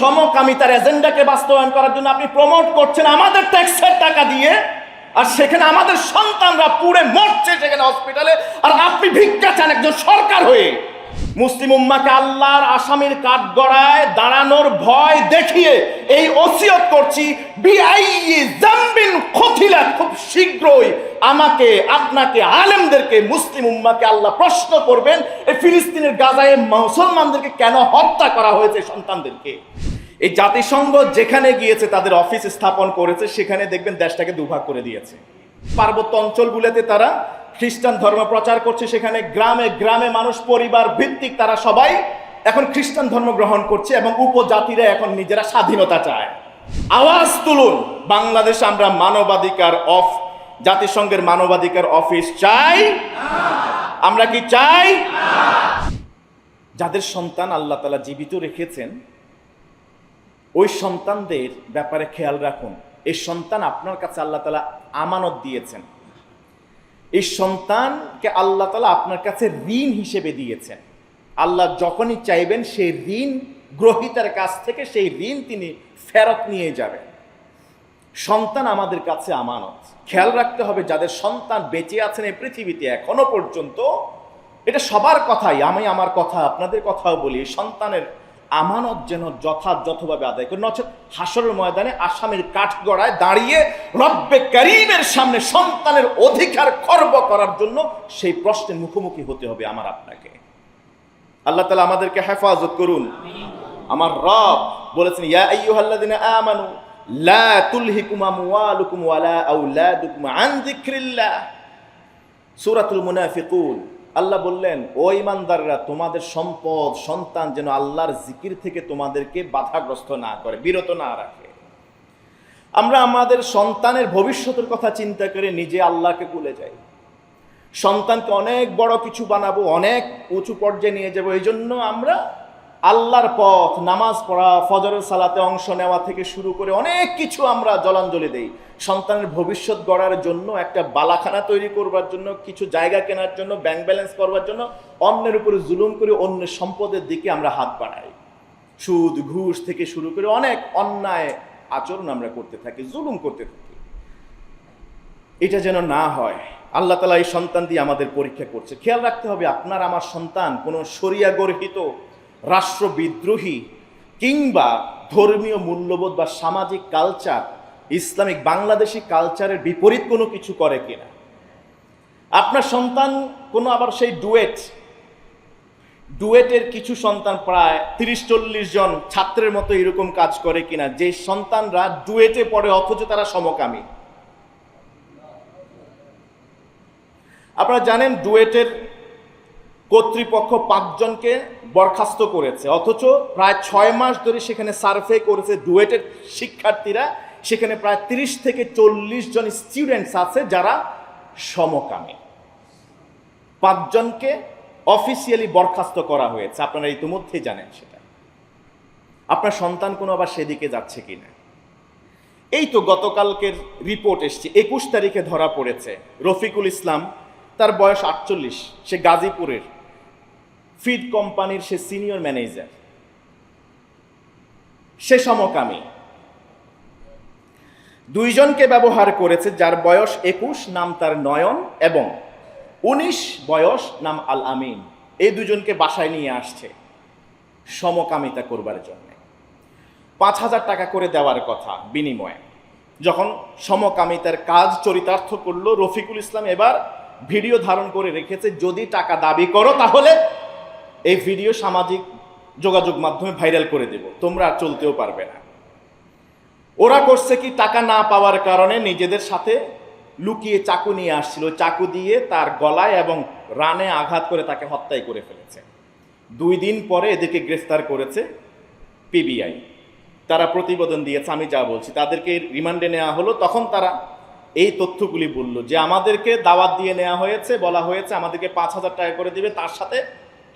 সমকামিতার এজেন্ডাকে বাস্তবায়ন করার জন্য আপনি প্রমোট করছেন, আমাদের ট্যাক্সের টাকা দিয়ে, আর সেখানে আমাদের সন্তানরা পুড়ে মরছে সেখানে হসপিটালে, আর আপনি ভিক্ষা চান একজন সরকার হয়ে। মুসলিম উম্মাকে আল্লাহর আসামির কাঠ গড়ায় দাঁড়ানোর ভয় দেখিয়ে এই ওসিয়ত করছি খুব শীঘ্রই আমাকে, আপনাকে, আলেমদেরকে, মুসলিম উম্মাকে আল্লাহ প্রশ্ন করবেন, এই ফিলিস্তিনের গাজায় মুসলমানদেরকে কেন হত্যা করা হয়েছে সন্তানদেরকে? এই জাতিসংঘ যেখানে গিয়েছে, তাদের অফিস স্থাপন করেছে, সেখানে দেখবেন দেশটাকে দুভাগ করে দিয়েছে। পার্বত্য অঞ্চলগুলোতে তারা খ্রিস্টান ধর্ম প্রচার করছে, সেখানে গ্রামে গ্রামে মানুষ, পরিবার ভিত্তিক তারা সবাই এখন খ্রিস্টান ধর্ম গ্রহণ করছে এবং উপজাতিরা এখন নিজেরা স্বাধীনতা চায়। আওয়াজ তুলুন, বাংলাদেশে আমরা মানবাধিকার অফ, জাতিসংঘের মানবাধিকার অফিস চাই। আমরা কি চাই? যাদের সন্তান আল্লাহ তালা জীবিত রেখেছেন ওই সন্তানদের ব্যাপারে খেয়াল রাখুন। এই সন্তান আপনার কাছে আল্লাহ তালা আমানত দিয়েছেন। এই সন্তানকে আল্লাহ তালা আপনার কাছে ঋণ হিসেবে দিয়েছেন। আল্লাহ যখনই চাইবেন সেই ঋণ গ্রহিতার কাছ থেকে সেই ঋণ তিনি ফেরত নিয়ে যাবেন। সন্তান আমাদের কাছে আমানত। খেয়াল রাখতে হবে যাদের সন্তান বেঁচে আছেন এই পৃথিবীতে এখনও পর্যন্ত, এটা সবার কথাই। আমি আমার কথা, আপনাদের কথাও বলি সন্তানের আমানত যেন যথাযথভাবে আদায় করে। নচেত হাসরের ময়দানে আসামের কাঠগড়ায় দাঁড়িয়ে রব্বে করিমের সামনে সন্তানের অধিকার খর্ব করার জন্য সেই প্রশ্নের মুখোমুখি হতে হবে আমার আপনাকে। আল্লাহ তালা আমাদেরকে হেফাজত করুন। আমার রব বলেছেন ইয়া আইয়ুহাল্লাযিনা আমানু লা তুলহিকুম আমওয়ালুকুম ওয়ালা আওলাদুকুম আন যিকরিল্লাহ। সূরাতুল মুনাফিকুন। আল্লাহ বললেন, ও ইমানদাররা তোমাদের সম্পদ, সন্তান যেন আল্লাহর জিকির থেকে তোমাদেরকে বাধাগ্রস্ত না করে, বিরত না রাখে। আমরা আমাদের সন্তানের ভবিষ্যতের কথা চিন্তা করে নিজে আল্লাহকে ভুলে যাই। সন্তানকে অনেক বড় কিছু বানাবো, অনেক উঁচু পর্যায়ে নিয়ে যাব, এই জন্য আমরা আল্লাহর পথ, নামাজ পড়া, ফজরের সালাতে অংশ নেওয়া থেকে শুরু করে অনেক কিছু আমরা জলাঞ্জলি দেই। সন্তানের ভবিষ্যৎ গড়ার জন্য, একটা বালাখানা তৈরি করবার জন্য, কিছু জায়গা কেনার জন্য ব্যাংক ব্যালেন্স করবার জন্য, অন্যের উপরে জুলুম করে অন্য সম্পদের দিকে আমরা হাত বাড়াই। সুদ, ঘুষ থেকে শুরু করে অনেক অন্যায় আচরণ আমরা করতে থাকি, জুলুম করতে থাকি। এটা যেন না হয়, আল্লাহ তালা এই সন্তান দিয়ে আমাদের পরীক্ষা করছে। খেয়াল রাখতে হবে, আপনার, আমার সন্তান কোনো সরিয়া গর্হিত রাষ্ট্রবিদ্রোহী কিংবা ধর্মীয় মূল্যবোধ বা সামাজিক কালচার ইসলামিক বাংলাদেশি কালচারের বিপরীত কোনো কিছু করে কিনা? আপনার সন্তান কোনো আবার সেই ডুয়েট ডুয়েটের কিছু সন্তান প্রায় তিরিশ চল্লিশ জন ছাত্রের মতো এরকম কাজ করে কিনা, যে সন্তানরা ডুয়েটে পড়ে অথচ তারা সমকামী? আপনারা জানেন ডুয়েটের কর্তৃপক্ষ পাঁচজনকে বরখাস্ত করেছে। অথচ প্রায় ছয় মাস ধরে সেখানে সার্ভে করেছে ডুয়েটের শিক্ষার্থীরা। সেখানে প্রায় তিরিশ থেকে চল্লিশ জন স্টুডেন্টস আছে যারা সমকামী। পাঁচজনকে অফিসিয়ালি বরখাস্ত করা হয়েছে। আপনারা ইতিমধ্যেই জানেন সেটা। আপনার সন্তান কোনো আবার সেদিকে যাচ্ছে কিনা? এই তো গতকালকের রিপোর্ট এসছে। একুশ তারিখে ধরা পড়েছে। রফিকুল ইসলাম, তার বয়স আটচল্লিশ। সে গাজীপুরের। ফিড কোম্পানির সে সিনিয়র ম্যানেজার। সে সমকামী। দুইজনকে ব্যবহার করেছে যার বয়স একুশ, নাম তার নয়ন এবং উনিশ বয়স, নাম আল আমিন। এই দুজনকে বাসায় নিয়ে আসছে সমকামিতা করবার জন্য। পাঁচ হাজার টাকা করে দেওয়ার কথা বিনিময়ে। যখন সমকামিতার কাজ চরিতার্থ করল, রফিকুল ইসলাম এবার ভিডিও ধারণ করে রেখেছে, যদি টাকা দাবি করো তাহলে এই ভিডিও সামাজিক যোগাযোগ মাধ্যমে ভাইরাল করে দেব। তোমরা চলতেও পারবে না। ওরা করছে কি টাকা না পাওয়ার কারণে নিজেদের সাথে লুকিয়ে চাকু নিয়ে আসছিল। চাকু দিয়ে তার গলায় এবং রানে আঘাত করে তাকে হত্যাই করে ফেলেছে। দুই দিন পরে এদেরকে গ্রেফতার করেছে পিবিআই। তারা প্রতিবেদন দিয়েছে, আমি যা বলছি। তাদেরকে রিমান্ডে নেওয়া হলো। তখন তারা এই তথ্যগুলি বলল যে, আমাদেরকে দাওয়াত দিয়ে নেওয়া হয়েছে, বলা হয়েছে, আমাদেরকে পাঁচ হাজার টাকা করে দিবে, তার সাথে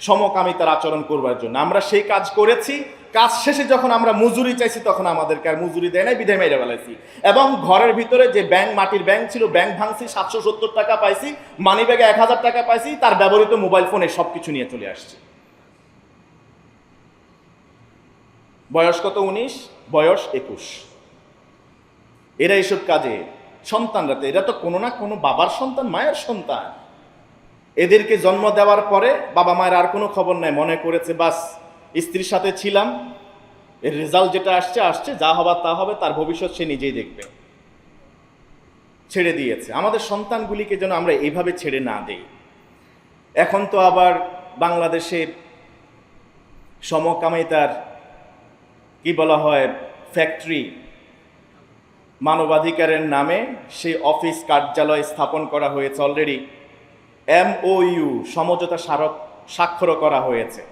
সমকামিতার আচরণ করবার জন্য। আমরা সেই কাজ করেছি, কাজ শেষে যখন আমরা মজুরি চাইছি, তখন আমাদেরকে আর মজুরি দেয় নাই বিধায় মেরে ফেলাইছি। এবং ঘরের ভিতরে যে ব্যাংক, মাটির ব্যাংক ছিল, ব্যাংক ভাঙছি, সাতশো সত্তর টাকা পাইছি মানি ব্যাগে এক হাজার টাকা পাইছি, তার ব্যবহৃত মোবাইল ফোনে সব কিছু নিয়ে চলে আসছে। বয়স কত উনিশ? বয়স একুশ। এরা এইসব কাজে সন্তানরা তো, এরা তো কোনো না কোনো বাবার সন্তান, মায়ের সন্তান। এদেরকে জন্ম দেওয়ার পরে বাবা মায়ের আর কোনো খবর নাই, মনে করেছে, বাস, স্ত্রীর সাথে ছিলাম, এর রেজাল্ট যেটা আসছে আসছে, যা হবার তা হবে, তার ভবিষ্যৎ সে নিজেই দেখবে। ছেড়ে দিয়েছে। আমাদের সন্তানগুলিকে যেন আমরা এইভাবে ছেড়ে না দেই। এখন তো আবার বাংলাদেশে সমকামিতার, কি বলা হয় ফ্যাক্টরি মানবাধিকারের নামে সেই অফিস কার্যালয় স্থাপন করা হয়েছে অলরেডি এমওইউ সমঝোতা স্মারক স্বাক্ষর করা হয়েছে।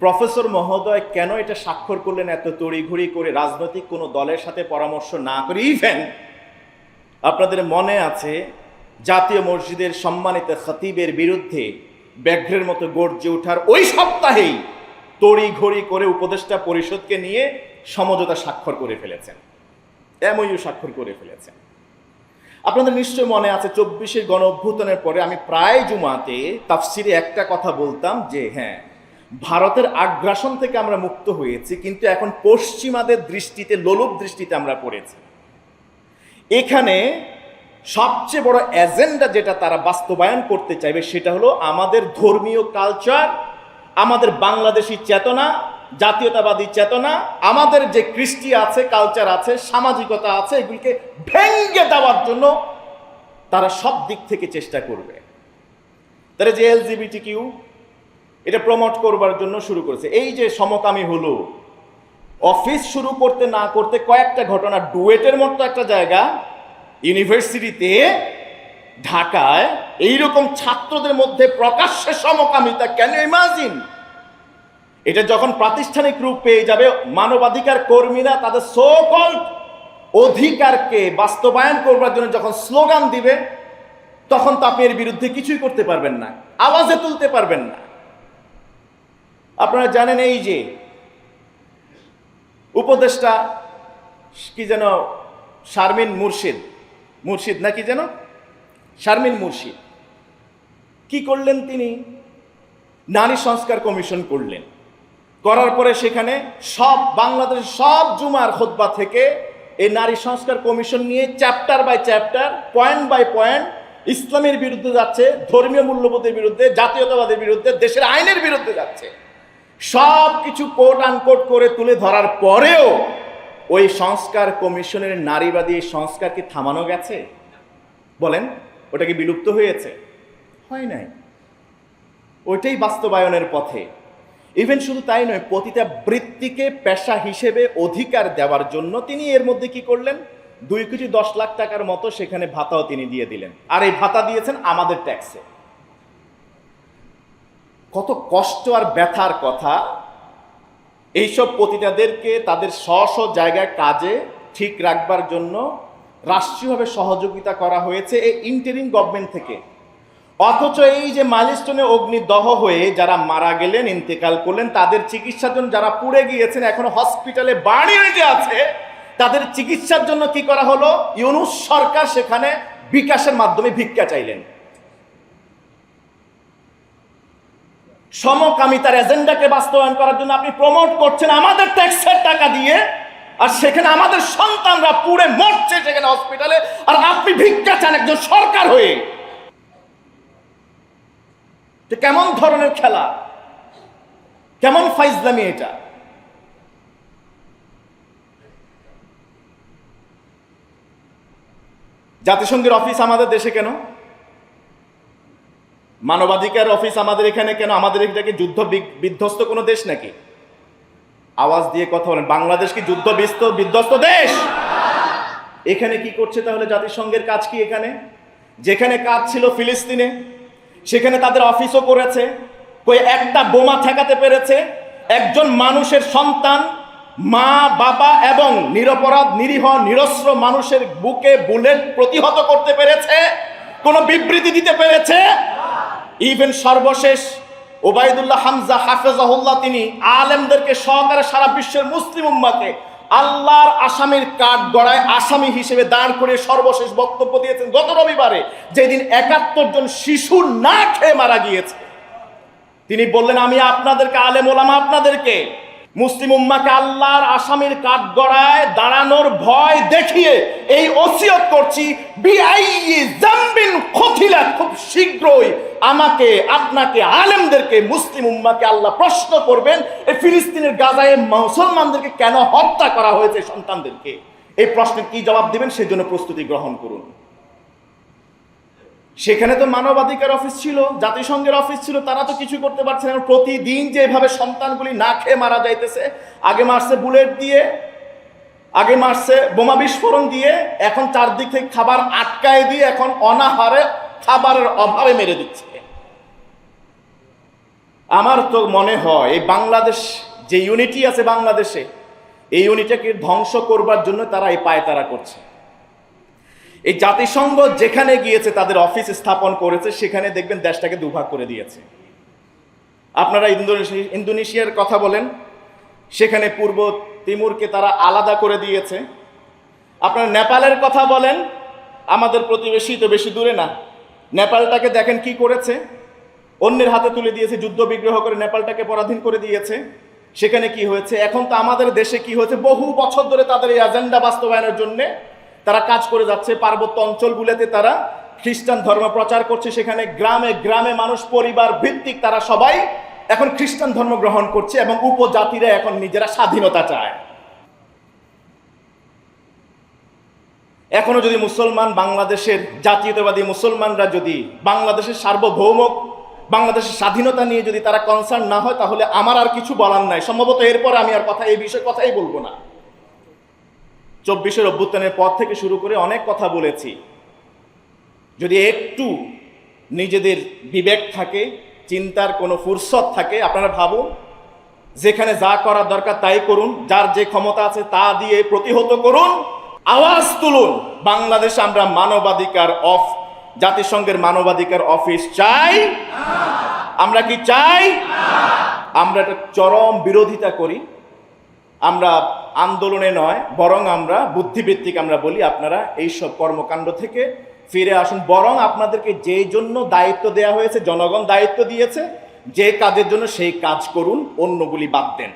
প্রফেসর মহোদয়, কেন এটা স্বাক্ষর করলেন এত তড়িঘড়ি করে রাজনৈতিক কোনো দলের সাথে পরামর্শ না করে? ইভেন আপনাদের মনে আছে জাতীয় মসজিদের সম্মানিত খতিবের বিরুদ্ধে ব্যাঘ্রের মতো গর্জে ওঠার ওই সপ্তাহেই তড়িঘড়ি করে উপদেষ্টা পরিষদকে নিয়ে সমঝোতা স্বাক্ষর করে ফেলেছেন। এমইউ স্বাক্ষর করে ফেলেছেন। আপনাদের নিশ্চয় মনে আছে, চব্বিশের গণ অভ্যুত্থানের পরে আমি প্রায় জুমাতে তাফসিরে একটা কথা বলতাম যে হ্যাঁ ভারতের আগ্রাসন থেকে আমরা মুক্ত হয়েছি, কিন্তু এখন পশ্চিমাদের দৃষ্টিতে, লোলুপ দৃষ্টিতে আমরা পড়েছি। এখানে সবচেয়ে বড় এজেন্ডা যেটা তারা বাস্তবায়ন করতে চাইবে, সেটা হলো আমাদের ধর্মীয় কালচার, আমাদের বাংলাদেশি চেতনা জাতীয়তাবাদী চেতনা, আমাদের যে কৃষ্টি আছে কালচার আছে, সামাজিকতা আছে, এগুলিকে ভেঙ্গে দেওয়ার জন্য তারা সব দিক থেকে চেষ্টা করবে। তারা যে এলজিবিটি কিউ এটা প্রমোট করবার জন্য শুরু করেছে। এই যে সমকামী হলো, অফিস শুরু করতে না করতে কয়েকটা ঘটনা, ডুয়েটের মতো একটা জায়গা, ইউনিভার্সিটিতে, ঢাকায়, এইরকম ছাত্রদের মধ্যে প্রকাশ্যে সমকামিতা কেন ইমাজিন এটা যখন প্রাতিষ্ঠানিক রূপ পেয়ে যাবে, মানবাধিকার কর্মীরা তাদের সোকল অধিকারকে বাস্তবায়ন করবার জন্য যখন স্লোগান দিবে, তখন তো আপনি এর বিরুদ্ধে কিছুই করতে পারবেন না, আওয়াজে তুলতে পারবেন না। আপনারা জানেন এই যে উপদেষ্টা কি যেন, শারমিন মুর্শিদ মুর্শিদ নাকি যেন? শারমিন মুর্শিদ। কি করলেন তিনি? নারী সংস্কার কমিশন করলেন। করার পরে সেখানে সব বাংলাদেশের সব জুমার খোদ্া থেকে এই নারী সংস্কার কমিশন নিয়ে chapter by chapter, point by point ইসলামের বিরুদ্ধে যাচ্ছে, ধর্মীয় মূল্যবোধের বিরুদ্ধে, জাতীয়তাবাদের বিরুদ্ধে, দেশের আইনের বিরুদ্ধে যাচ্ছে। সব কিছু কোট আনকোট করে তুলে ধরার পরেও ওই সংস্কার কমিশনের নারীবাদী সংস্কার কি থামানো গেছে? বলেন, ওটা কি বিলুপ্ত হয়েছে? হয় নাই। ওইটাই বাস্তবায়নের পথে। ইভেন শুধু তাই নয়, প্রতিটা বৃত্তিকে পেশা হিসেবে অধিকার দেওয়ার জন্য তিনি এর মধ্যে কি করলেন? দুই কোটি দশ লাখ টাকার মতো সেখানে ভাতাও তিনি দিয়ে দিলেন। আর এই ভাতা দিয়েছেন আমাদের ট্যাক্সে। কত কষ্ট আর ব্যথার কথা। এইসব পতিতাদেরকে তাদের স্ব স্ব জায়গায় কাজে ঠিক রাখবার জন্য রাষ্ট্রীয়ভাবে সহযোগিতা করা হয়েছে এই ইন্টারিম গভর্নমেন্ট থেকে। অথচ এই যে মাইলস্টোনে অগ্নিদহ হয়ে যারা মারা গেলেন, ইন্তেকাল করলেন, তাদের চিকিৎসার জন্য যারা পুড়ে গিয়েছেন, এখন হসপিটালে বাড়ি যে আছে, তাদের চিকিৎসার জন্য কি করা হলো? ইউনুস সরকার সেখানে বিকাশের মাধ্যমে ভিক্ষা চাইলেন। সমকামিতার এজেন্ডাকে বাস্তবায়ন করার জন্য আপনি প্রমোট করছেন আমাদের ট্যাক্সের টাকা দিয়ে, আর সেখানে আমাদের সন্তানরা পুড়ে মরছে সেখানে হসপিটালে, আর আপনি ভিক্ষা চান একজন সরকার হয়ে। তো কেমন ধরনের খেলা? কেমন ফাইজলামি এটা? জাতিসংঘের অফিস আমাদের দেশে কেন? মানবাধিকার অফিস আমাদের এখানে কেন? আমাদের এটাকে যুদ্ধ বিধ্বস্ত কোনো দেশ নাকি? আওয়াজ দিয়ে কথা বলেন। বাংলাদেশ কি যুদ্ধ বিস্ত- বিধ্বস্ত দেশ? এখানে কি করছে তাহলে জাতিসংঘের কাজ কি এখানে? যেখানে কাজ ছিল ফিলিস্তিনে সেখানে তাদের অফিসও করেছে, কই একটা বোমা ঠেকাতে পেরেছে, একজন মানুষের সন্তান, মা, বাবা এবং নিরপরাধ, নিরীহ, নিরস্ত্র মানুষের বুকে বুলেট প্রতিহত করতে পেরেছে, কোনো বিবৃতি দিতে পেরেছে? ইভেন সর্বশেষ ওবায়দুল্লাহ হামজা হাফেজাহুল্লাহ তিনি আলেমদেরকে সহকারে সারা বিশ্বের মুসলিম উম্মাকে আল্লাহর আসামির কাঠ গড়ায় আসামি হিসেবে দাঁড় করে সর্বশেষ বক্তব্য দিয়েছেন গত রবিবারে, যেদিন একাত্তর জন শিশু না খেয়ে মারা গিয়েছে। তিনি বললেন, আমি আপনাদেরকে, আলেম ওলামা আপনাদেরকে মুসলিম উম্মাকে আল্লাহর আসামির কাঠগড়ায় দাঁড়ানোর ভয় দেখিয়ে এই ওসিয়ত করছি খুব শীঘ্রই আমাকে, আপনাকে, আলেমদেরকে মুসলিম উম্মাকে আল্লাহ প্রশ্ন করবেন, এই ফিলিস্তিনের গাজায় মুসলমানদেরকে কেন হত্যা করা হয়েছে সন্তানদেরকে? এই প্রশ্নের কি জবাব দিবেন? সেজন্য প্রস্তুতি গ্রহণ করুন। সেখানে তো মানবাধিকার অফিস ছিল, জাতিসংঘের অফিস ছিল, তারা তো কিছু করতে পারছে না। প্রতিদিন যে এভাবে সন্তানগুলি না খেয়ে মারা যাইতেছে, আগে মারছে বুলেট দিয়ে, আগে মারছে বোমা বিস্ফোরণ দিয়ে, এখন চারদিক থেকে খাবার আটকায় দিয়ে এখন অনাহারে খাবারের অভাবে মেরে দিচ্ছে। আমার তো মনে হয় এই বাংলাদেশ, যে ইউনিটি আছে বাংলাদেশে, এই ইউনিটিকে ধ্বংস করবার জন্য তারা এই পায়তারা করছে। এই জাতিসংঘ যেখানে গিয়েছে, তাদের অফিস স্থাপন করেছে, সেখানে দেখবেন দেশটাকে দুভাগ করে দিয়েছে। আপনারা ইন্দোনেশিয়া ইন্দোনেশিয়ার কথা বলেন, সেখানে পূর্ব তিমুরকে তারা আলাদা করে দিয়েছে। আপনারা নেপালের কথা বলেন, আমাদের প্রতিবেশী তো বেশি দূরে না। নেপালটাকে দেখেন কি করেছে? অন্যের হাতে তুলে দিয়েছে, যুদ্ধ বিগ্রহ করে নেপালটাকে পরাধীন করে দিয়েছে। সেখানে কি হয়েছে? এখন তো আমাদের দেশে কি হয়েছে? বহু বছর ধরে তাদের এই এজেন্ডা বাস্তবায়নের জন্য তারা কাজ করে যাচ্ছে, পার্বত্য অঞ্চলগুলোতে তারা খ্রিস্টান ধর্ম প্রচার করছে, সেখানে গ্রামে গ্রামে মানুষ, পরিবার ভিত্তিক তারা সবাই এখন খ্রিস্টান ধর্ম গ্রহণ করছে এবং উপজাতিরা এখন নিজেরা স্বাধীনতা চায়। এখনও যদি মুসলমান বাংলাদেশের জাতীয়তাবাদী মুসলমানরা যদি বাংলাদেশের সার্বভৌম বাংলাদেশের স্বাধীনতা নিয়ে যদি তারা কনসার্ন না হয়, তাহলে আমার আর কিছু বলার নাই। সম্ভবত এরপর আমি আর কথা, এই বিষয়ে কথাই বলব না। চব্বিশের অভ্যুত্থানের পর থেকে শুরু করে অনেক কথা বলেছি। যদি একটু নিজেদের বিবেক থাকে, চিন্তার কোনো ফুরসত থাকে, আপনারা ভাবুন, যেখানে যা করার দরকার তাই করুন, যার যে ক্ষমতা আছে তা দিয়ে প্রতিহত করুন, আওয়াজ তুলুন, বাংলাদেশে আমরা মানবাধিকার অফ, জাতিসংঘের মানবাধিকার অফিস চাই। আমরা কি চাই? আমরা একটা চরম বিরোধিতা করি। আমরা আন্দোলনে নয়, বরং আমরা বুদ্ধিভিত্তিক আমরা বলি, আপনারা এই সব কর্মকাণ্ড থেকে ফিরে আসুন। বরং আপনাদেরকে যে জন্য দায়িত্ব দেয়া হয়েছে, জনগণ দায়িত্ব দিয়েছে, যে কাজের জন্য সেই কাজ করুন, অন্যগুলি বাদ দেন।